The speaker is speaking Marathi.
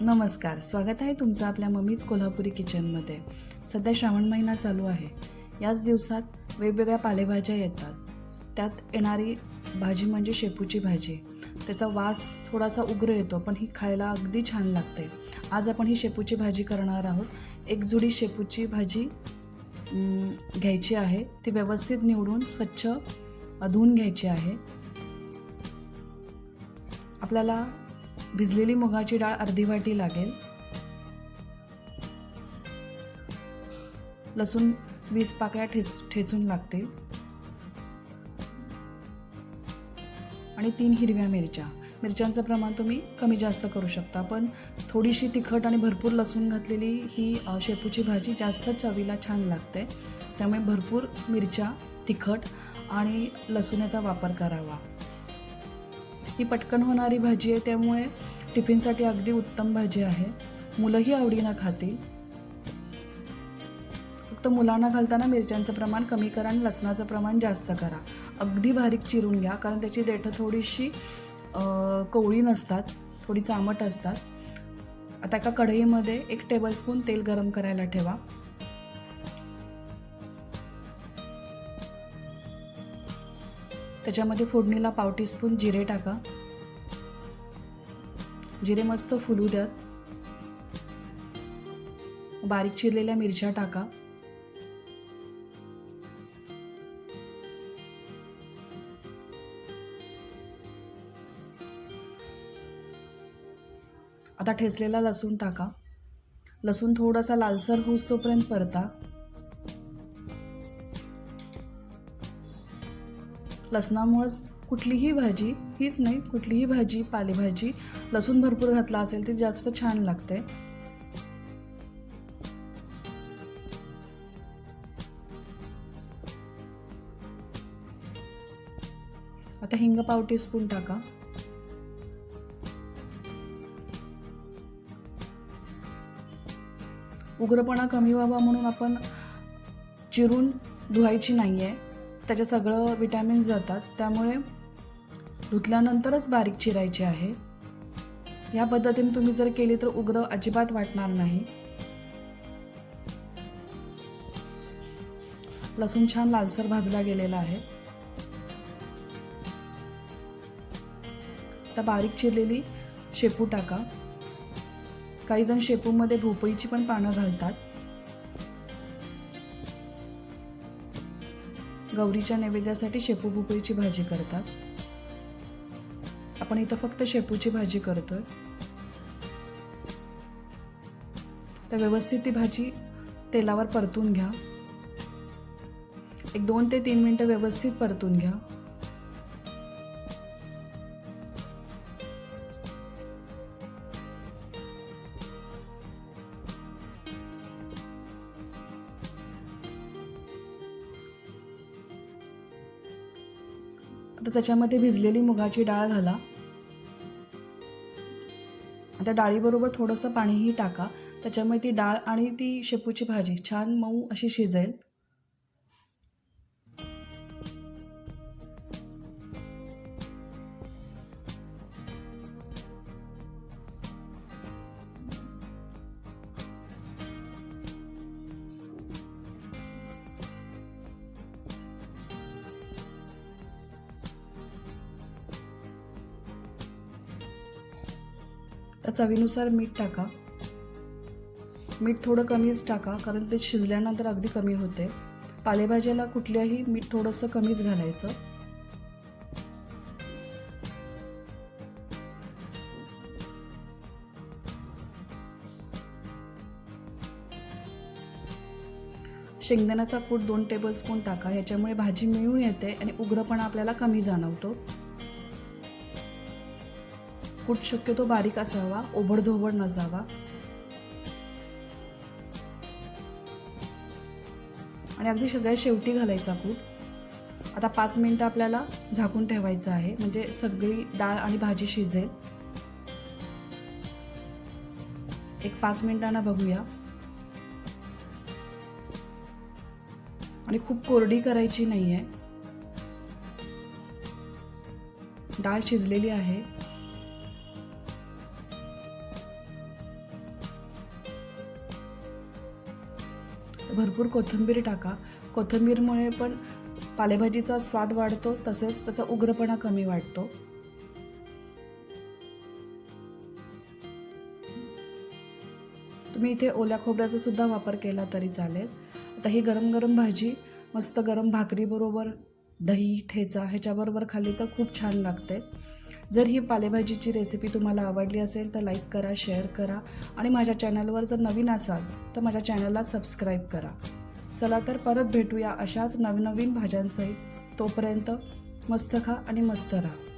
नमस्कार स्वागत आहे तुमचं आपल्या मम्मीच कोल्हापुरी किचनमध्ये. सध्या श्रावण महिना चालू आहे. याच दिवसात वेगवेगळ्या पालेभाज्या येतात. त्यात येणारी भाजी म्हणजे शेपूची भाजी. त्याचा वास थोडासा उग्र येतो पण ही खायला अगदी छान लागते. आज आपण ही शेपूची भाजी करणार आहोत. एक जुडी शेपूची भाजी घ्यायची आहे. ती व्यवस्थित निवडून स्वच्छ धुवून घ्यायची आहे. आपल्याला भिजलेली मुगाची डाळ अर्धी वाटी लागेल. लसूण वीस पाकळ्या ठेच ठेचून लागतील. आणि तीन हिरव्या मिरच्या. मिरच्यांचं प्रमाण तुम्ही कमी जास्त करू शकता पण थोडीशी तिखट आणि भरपूर लसूण घातलेली ही शेपूची भाजी जास्त चवीला छान लागते. त्यामुळे भरपूर मिरच्या तिखट आणि लसूणाचा वापर करावा. ही पटकन होणारी भाजी आहे त्यामुळे टिफिनसाठी अगदी उत्तम भाजी आहे. मुलंही आवडीनं खातील. फक्त मुलांना घालताना मिरच्यांचं प्रमाण कमी करा आणि लसणाचं प्रमाण जास्त करा. अगदी बारीक चिरून घ्या कारण त्याची देठं थोडीशी कोवळी नसतात थोडी चामट असतात. आता एका कढईमध्ये एक टेबलस्पून तेल गरम करायला ठेवा. त्याच्यामध्ये फोडणीला पाव टीस्पून जिरे टाका. जिरे मस्त फुलू द्यात. बारीक चिरलेल्या मिरच्या टाका. आता ठेचलेला लसूण टाका. लसूण थोडासा लालसर होऊस तोपर्यंत परता. लसणामुळंच कुठलीही भाजी हीच नाही कुठलीही भाजी पालेभाजी लसूण भरपूर घातला असेल ती जास्त छान लागते आता हिंग पाव टीस्पून टाका. उग्रपणा कमी व्हावा म्हणून आपण चिरून धुवायची नाही आहे त्याच्या सगळं विटॅमिन्स जातात. त्यामुळे धुतल्यानंतरच बारीक चिरायची आहे. या पद्धतीने तुम्ही जर केली तर उग्र अजिबात वाटणार नाही. लसूण छान लालसर भाजला गेलेला आहे. आता बारीक चिरलेली शेपू टाका. काही जण शेपूमध्ये भोपळीची पण पानं घालतात. गौरीच्या नैवेद्यासाठी शेपू भोपळीची भाजी करतात. आपण इथं फक्त शेपूची भाजी करतोय. तर व्यवस्थित ती भाजी तेलावर परतून घ्या. एक दोन ते तीन मिनटं व्यवस्थित परतून घ्या. आता त्याच्यामध्ये भिजलेली मुगाची डाळ घाला. आता डाळीबरोबर थोडंसं पाणीही टाका. त्याच्यामुळे ती डाळ आणि ती शेपूची भाजी छान मऊ अशी शिजेल. तर चवीनुसार मीठ टाका. मीठ थोडं कमीच टाका कारण ते शिजल्यानंतर अगदी कमी होते. पालेभाज्याला कुठल्याही मीठ थोडंसं कमीच घालायचं. शेंगदाण्याचा कूट दोन टेबलस्पून टाका ह्याच्यामुळे भाजी मिळून येते आणि उग्रपणा आपल्याला कमी जाणवतो. कूट शक्यतो बारीक असावा ओबडधोबड नसावा. आणि अगदी सगळ्या शेवटी घालायचा कूट. आता पाच मिनटं आपल्याला झाकून ठेवायचं आहे. म्हणजे सगळी डाळ आणि भाजी शिजेल. एक पाच मिनिटांना बघूया. आणि खूप कोरडी करायची नाही आहे डाळ शिजलेली आहे. भरपूर कोथिंबीर टाका. कोथिंबीरमुळे पण पालेभाजीचा स्वाद वाढतो तसेच त्याचा उग्रपणा कमी वाटतो. तुम्ही इथे ओल्या खोबऱ्याचा सुद्धा वापर केला तरी चालेल. आता ही गरम गरम भाजी मस्त गरम भाकरीबरोबर दही ठेचा ह्याच्याबरोबर खाल्ली तर खूप छान लागते. जर ही पालेभाजीची रेसिपी तुम्हाला आवडली असेल तर लाईक करा शेअर करा आणि माझ्या चॅनलवर जर नवीन असाल तर माझ्या चॅनलला सबस्क्राईब करा. चला तर परत भेटूया अशाच नवनवीन भाज्यांसहित. तोपर्यंत मस्त खा आणि मस्त राहा.